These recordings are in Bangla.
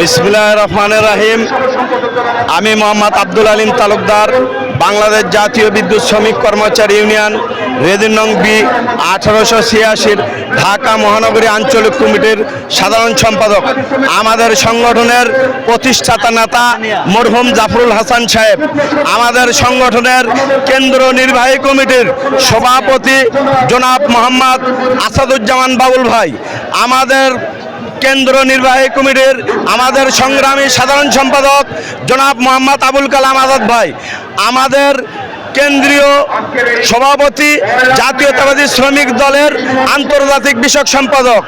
বিসমিল্লাহ রহমানের রাহিম। আমি মোহাম্মদ আব্দুল আলিম তালুকদার, বাংলাদেশ জাতীয় বিদ্যুৎ শ্রমিক কর্মচারী ইউনিয়ন রেদিন নং বি, আঠারোশো ছিয়াশির ঢাকা মহানগরী আঞ্চলিক কমিটির সাধারণ সম্পাদক। আমাদের সংগঠনের প্রতিষ্ঠাতা নেতা মরহুম জাফরুল হাসান সাহেব। আমাদের সংগঠনের কেন্দ্র নির্বাহী কমিটির সভাপতি জনাব মোহাম্মদ আসাদুজ্জামান বাবুল ভাই। আমাদের কেন্দ্র নির্বাহী কমিটির আমাদের সংগ্রামী সাধারণ সম্পাদক জনাব মোহাম্মদ আবুল কালাম আজাদ ভাই, আমাদের কেন্দ্রীয় সভাপতি, জাতীয়তাবাদী শ্রমিক দলের আন্তর্জাতিক বিষয়ক সম্পাদক,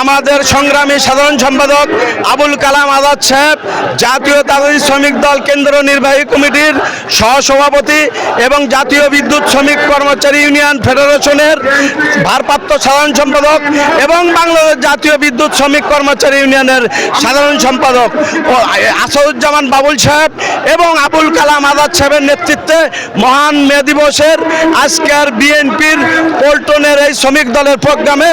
আমাদের সংগ্রামী সাধারণ সম্পাদক আবুল কালাম আজাদ সাহেব, জাতীয়তাবাদী শ্রমিক দল কেন্দ্র নির্বাহী কমিটির সহসভাপতি এবং জাতীয় বিদ্যুৎ শ্রমিক কর্মচারী ইউনিয়ন ফেডারেশনের ভারপ্রাপ্ত সাধারণ সম্পাদক এবং বাংলাদেশ জাতীয় বিদ্যুৎ শ্রমিক কর্মচারী ইউনিয়নের সাধারণ সম্পাদক আসাদুজ্জামান বাবুল সাহেব এবং আবুল কালাম আজাদ সাহেবের নেতৃত্বে মহান মে দিবসের আজকের বিএনপির পল্টনের এই শ্রমিক দলের প্রোগ্রামে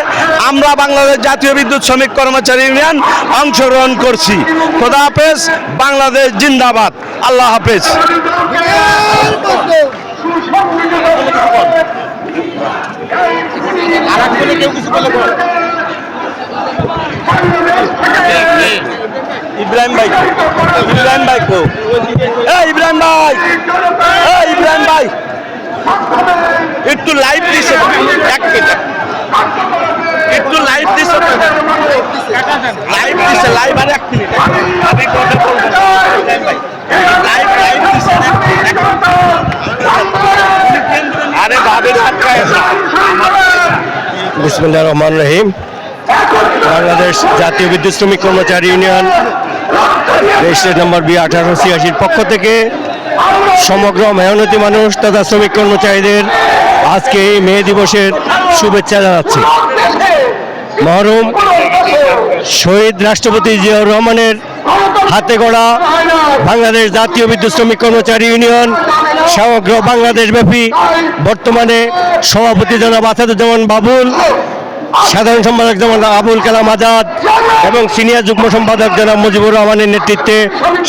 আমরা বাংলাদেশ জাতীয় বিদ্যুৎ শ্রমিক কর্মচারী ইউনিয়ন অংশগ্রহণ করছি। খোদা হাফেজ বাংলাদেশ জিন্দাবাদ। আল্লাহ হাফেজ। ইব্রাহিম ভাই ইব্রাহিম ভাই ইব্রাহিম ভাই ইব্রাহিম ভাই একটু লাইভ দিছে এক মিনিট। একটু লাইভ দিছে লাইভ দিছে লাইভ আর এক মিনিট। আমি কথা বলব লাইভ লাইভ দিছে আরে ভাবে বিসমুল্লাহ রহমান রহিম। বাংলাদেশ জাতীয় বিদ্যুৎ শ্রমিক কর্মচারী ইউনিয়ন, রেজিস্ট্রেড নম্বর বি আঠারোশো ছিয়াশির পক্ষ থেকে সমগ্র মেহনতি মানুষ তথা শ্রমিক কর্মচারীদের আজকে এই মে দিবসের শুভেচ্ছা জানাচ্ছি। মহরম শহীদ রাষ্ট্রপতি জিয়াউর রহমানের হাতে গড়া বাংলাদেশ জাতীয় বিদ্যুৎ শ্রমিক কর্মচারী ইউনিয়ন, সমগ্র বাংলাদেশ ব্যাপী বর্তমানে সভাপতি জনাব আসাদুজ্জামান বাবুল, সাধারণ সম্পাদক যেমন আবুল কালাম আজাদ এবং সিনিয়র যুগ্ম সম্পাদক জনাব মুজিবুর রহমানের নেতৃত্বে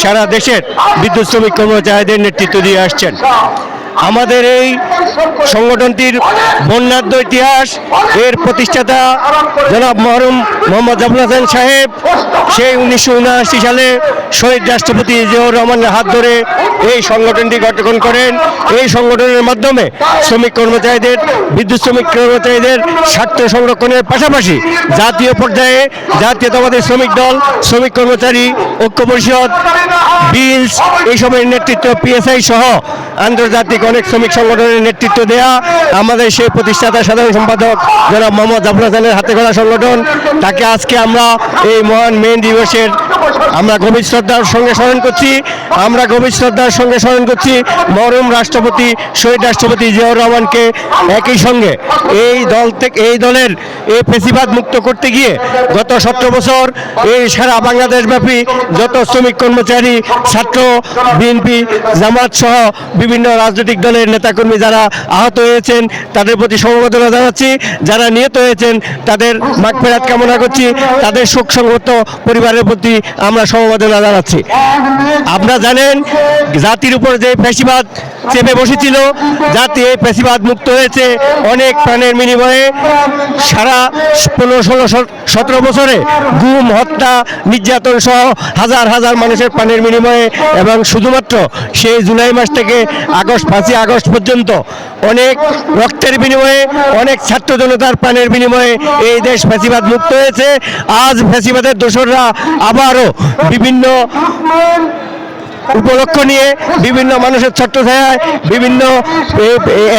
সারা দেশের বিদ্যুৎ শ্রমিক কর্মচারীদের নেতৃত্ব দিয়ে আসছেন। আমাদের এই সংগঠনটির বর্ণাঢ্য ইতিহাস এর প্রতিষ্ঠাতা জনাব মহরম মোহাম্মদ জাফর হাসান সাহেব, সেই উনিশশো উনআশি সালে শহীদ রাষ্ট্রপতি জিয়াউর রহমানের হাত ধরে এই সংগঠনটি গঠন করেন। এই সংগঠনের মাধ্যমে শ্রমিক কর্মচারীদের, বিদ্যুৎ শ্রমিক কর্মচারীদের স্বার্থ সংরক্ষণের পাশাপাশি জাতীয় পর্যায়ে জাতীয়তাবাদী শ্রমিক দল, শ্রমিক কর্মচারী, ঐক্য পরিষদ, বিলস এইসবের নেতৃত্ব, পিএসআই সহ আন্তর্জাতিক অনেক শ্রমিক সংগঠনের নেতৃত্ব দেয়া আমাদের সেই প্রতিষ্ঠাতা সাধারণ সম্পাদক জনাব মোহাম্মদ জাফর হাসানের হাতে গড়া সংগঠন। তাকে আজকে আমরা এই মহান মেন দিবসের আমরা গভীর শ্রদ্ধার সঙ্গে স্মরণ করছি। আমরা গভীর শ্রদ্ধার সঙ্গে স্মরণ করছি মরম রাষ্ট্রপতি শহীদ রাষ্ট্রপতি জিয়াউর রহমানকে একই সঙ্গে। এই দল থেকে এই দলের এই ফেসিবাদ মুক্ত করতে গিয়ে গত সতেরো বছর এই সারা বাংলাদেশব্যাপী যত শ্রমিক কর্মচারী, ছাত্র, বিএনপি, জামাত সহ বিভিন্ন রাজনৈতিক দলের নেতাকর্মী যারা আহত হয়েছেন, তাদের প্রতি সমবেদনা জানাচ্ছি। যারা নিহত হয়েছেন, তাদের মাগফেরাত কামনা করছি। তাদের শোক সংগত পরিবারের প্রতি আমরা সমবেদনা জানাচ্ছি। আপনারা জানেন, জাতির উপর যে ফ্যাসিবাদ চেপে বসেছিল। যাতে ফ্যাসিবাদ মুক্ত হয়েছে। অনেক প্রাণের বিনিময়ে সারা পনেরো, ষোলো সতেরো বছরে গুম, হত্যা, নির্যাতন সহ হাজার হাজার মানুষের প্রাণের বিনিময়ে এবং শুধুমাত্র সেই জুলাই মাস থেকে আগস্ট, পাঁচই আগস্ট পর্যন্ত অনেক রক্তের বিনিময়ে, অনেক ছাত্র জনতার প্রাণের বিনিময়ে এই দেশ ফ্যাসিবাদ মুক্ত হয়েছে। আজ ফ্যাসিবাদের দোসররা আবারও বিভিন্ন উপলক্ষ নিয়ে বিভিন্ন মানুষের ছত্রছায়ায়, বিভিন্ন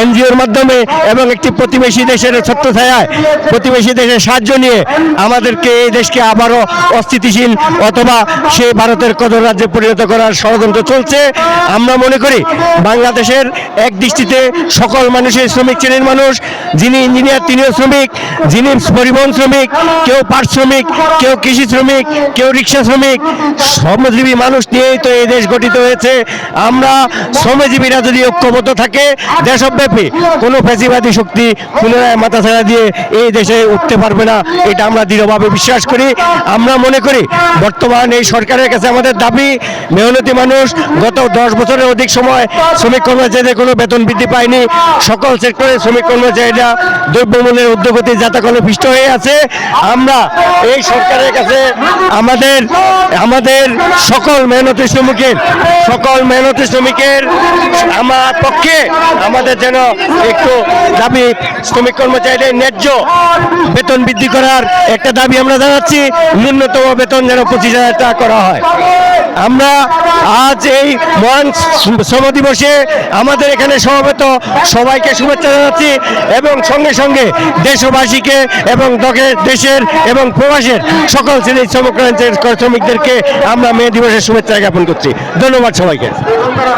এনজিওর মাধ্যমে এবং একটি প্রতিবেশী দেশের ছত্রছায়ায়, প্রতিবেশী দেশের সাহায্য নিয়ে আমাদেরকে এই দেশকে আবারও অস্থিতিশীল অথবা সে ভারতের কদর রাজ্যে পরিণত করার ষড়যন্ত্র চলছে। আমরা মনে করি বাংলাদেশের এক দৃষ্টিতে সকল মানুষের শ্রমিক শ্রেণির মানুষ, যিনি ইঞ্জিনিয়ার, তিনিও শ্রমিক, যিনি পরিবহন শ্রমিক, কেউ পাট শ্রমিক, কেউ কৃষি শ্রমিক, কেউ রিক্সা শ্রমিক শ্রমজীবী মানুষ নিয়েই তো এই দেশ গঠিত। সংগঠিত হয়েছে। আমরা শ্রমজীবীরা যদি ঐক্যবদ্ধ থাকে, দেশব্যাপী কোনো ফ্যাসিবাদী শক্তি পুনরায় মাথা ছাড়া দিয়ে এই দেশে উঠতে পারবে না, এটা আমরা দৃঢ়ভাবে বিশ্বাস করি। আমরা মনে করি, বর্তমান এই সরকারের কাছে আমাদের দাবি, মেহনতি মানুষ গত দশ বছরের অধিক সময় শ্রমিক কর্মচারীদের কোনো বেতন বৃদ্ধি পায়নি। সকল সেক্টরে শ্রমিক কর্মচারীরা দ্রব্যমূল্যের উদ্যোগতি যাতাকলে পিষ্ট হয়ে আছে। আমরা এই সরকারের কাছে আমাদের আমাদের সকল মেহনতি শ্রমিকের সকল মেহনতি শ্রমিকের আমার পক্ষে আমাদের যেন একটু দাবি শ্রমিক কর্মচারীদের ন্যায্য বেতন বৃদ্ধি করার একটা দাবি আমরা জানাচ্ছি, ন্যূনতম বেতন যেন পঁচিশ হাজার টাকা করা হয়। আমরা আজ এই মহান শ্রম দিবসে আমাদের এখানে সমবেত সবাইকে শুভেচ্ছা জানাচ্ছি এবং সঙ্গে সঙ্গে দেশবাসীকে এবং দেশের এবং প্রবাসের সকল শ্রেণির শ্রমিক শ্রমিকদেরকে আমরা মে দিবসের শুভেচ্ছা জ্ঞাপন করছি। ধন্যবাদ সবাইকে।